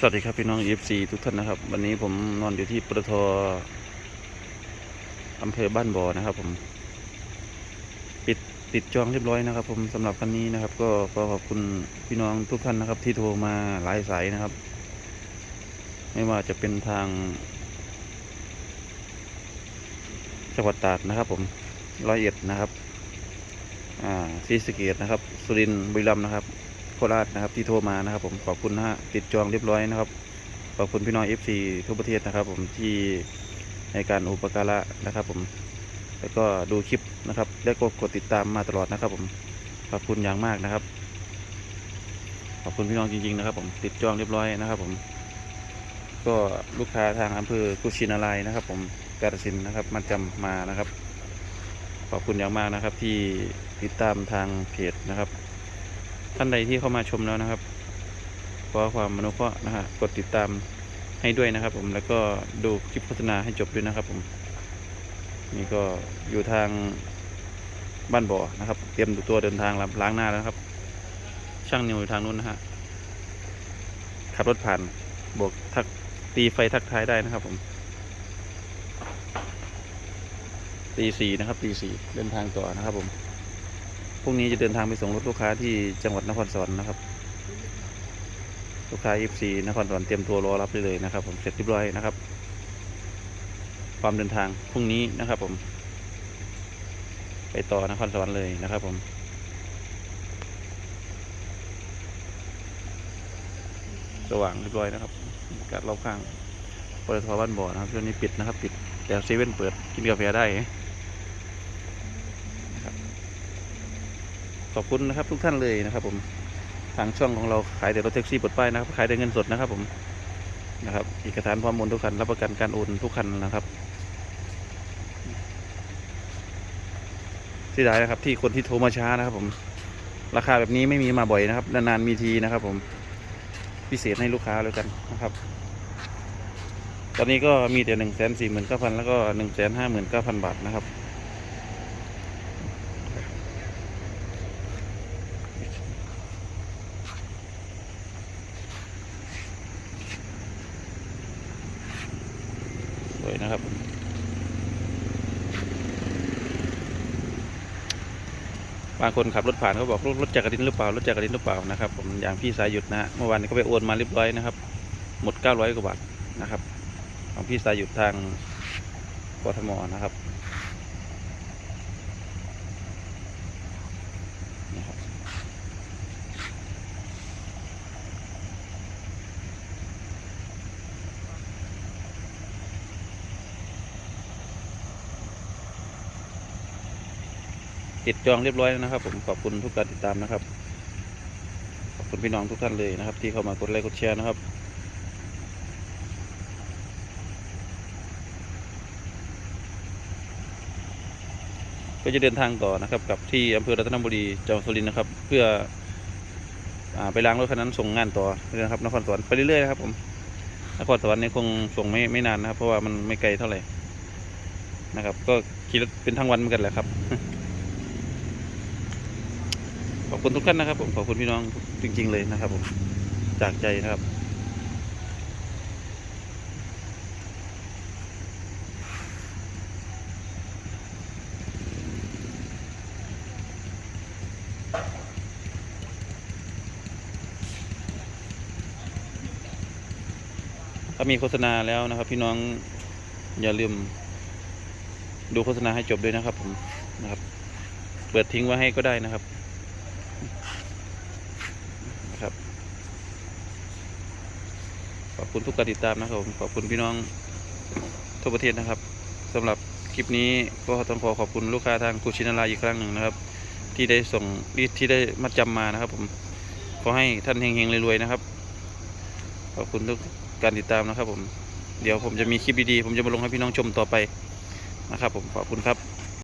สวัสดีครับพี่น้อง EFC ทุกท่านนะครับ วันนี้ผมนอนอยู่ที่ปตทอำเภอบ้านบ่อนะครับ ผม ปิดติดจองเรียบร้อยนะครับ ผมสำหรับวันนี้นะครับ ก็ขอขอบคุณพี่น้องทุกท่านนะครับ ที่โทรมาหลายสายนะครับ ไม่ว่าจะเป็นทางจังหวัดตราดนะครับ ผมร้อยเอ็ดนะครับ อ่าศรีสะเกดนะครับ สุรินทร์บุรีรัมย์นะครับ โคราชนะครับที่โทรมานะครับ ผมขอบคุณนะฮะติดจองเรียบร้อยนะครับขอบคุณพี่น้อง FC ทั่วประเทศนะครับ ผมที่ในการอุปการะนะครับ ผมแล้วก็ดูคลิปนะครับแล้วก็กดติดตามมาตลอดนะครับ ผมขอบคุณอย่างมากนะครับ ขอบคุณพี่น้องจริง ๆ นะครับ ผมติดจองเรียบร้อยนะครับ ผม ก็ลูกค้าทางอำเภอกุชินารายนะครับ ผมกาฬสินนะครับมาจำมานะครับ ขอบคุณอย่างมากนะครับที่ติดตามทางเพจนะครับ ท่านใดที่เข้ามาชมแล้วนะครับขอความอนุเคราะห์นะฮะกดติดตามให้ด้วยนะครับ ผมแล้วก็ดูคลิปโฆษณาให้จบด้วยนะครับ ผมนี่ก็อยู่ทางบ้านบ่อนะครับ เตรียมตัวเดินทางล้างหน้าแล้วนะครับ ช่างนิวอยู่ทางนู้นนะฮะขับรถผ่านบวกทักตีไฟทักท้ายได้นะครับ ผมตีสี่นะครับตีสี่เดินทางต่อนะครับผม พรุ่งนี้จะเดินทางไปส่งรถลูกค้าที่จังหวัดนครสวรรค์นะครับ ลูกค้า FC นครสวรรค์เตรียมตัวรอรับได้เลยนะครับ ผมเสร็จเรียบร้อยนะครับ ความเดินทางพรุ่งนี้นะครับ ผม ไปต่อนครสวรรค์เลยนะครับ ผมสว่างเรียบร้อยนะครับกาศรอบข้างปตทบ้านบ่อนะครับช่วงนี้ปิดนะครับ ปิดแต่เซเว่นเปิดกินกาแฟได้ อบคุณนะครับทุกท่านเลยนะครับ ผมทางช่องของเราขายแต่รถแท็กซี่ปลดป้ายนะครับขายแต่เงินสดนะครับผมนะครับเอกสารพร้อมโอนทุกคันรับประกันการโอนทุกคันนะครับเสียดายนะครับ ที่คนที่โทรมาช้านะครับ ผม ราคาแบบนี้ไม่มีมาบ่อยนะครับนานๆมีทีนะครับ ผมพิเศษให้ลูกค้าเลยกันนะครับ ตอนนี้ก็มีแต่หนึ่งแสนสี่หมื่นเก้าพันแล้วก็หนึ่งแสนห้าหมื่นเก้าพันบาทนะครับ นะครับ บางคนขับรถผ่านเขาบอกรถจักรดินหรือเปล่ารถจักรดินหรือเปล่านะครับ ผมอย่างพี่สายหยุดนะฮะเมื่อวานนี้ก็ไปโอนมาเรียบร้อยนะครับ หมด 900กว่าบาทนะครับ ของพี่สายหยุดทางกทมนะครับ ติดจองเรียบร้อยแล้วนะครับ ผมขอบคุณทุกการติดตามนะครับ ขอบคุณพี่น้องทุกท่านเลยนะครับ ที่เข้ามากดไลค์กดแชร์นะครับก็จะเดินทางต่อนะครับกับที่อำเภอรัตนบุรีจังหวัดสุรินทร์นะครับ เพื่ออไปล้างรถคันนั้นส่งงานต่อนะครับนครสวรรค์ไปเรื่อยๆนะครับผมนครสวรรค์เนี่ยคงส่งไม่ไม่นานนะครับ เพราะว่ามันไม่ไกลเท่าไหร่นะครับ ก็ขี่รถเป็นทั้งวันเหมือนกันแหละครับ ขอบคุณทุกท่านนะครับ ผมขอบคุณพี่น้องจริง ๆ เลยนะครับผมจากใจนะครับถ้ามีโฆษณาแล้วนะครับ พี่น้องอย่าลืมดูโฆษณาให้จบด้วยนะครับผมนะครับ เปิดทิ้งไว้ให้ก็ได้นะครับ นะครับ ขอบคุณทุกการติดตามนะครับผมขอบคุณพี่น้องทั่วประเทศนะครับสำหรับคลิปนี้ก็ต้องขอขอบคุณลูกค้าทางกุชินาราอีกครั้งหนึ่งนะครับ ที่ได้ส่งที่ได้มาจำมานะครับ ผมขอให้ท่านเฮงๆรวยๆนะครับ ขอบคุณทุกการติดตามนะครับ ผมเดี๋ยวผมจะมีคลิปดีๆผมจะมาลงให้พี่น้องชมต่อไปนะครับ ผมขอบคุณครับ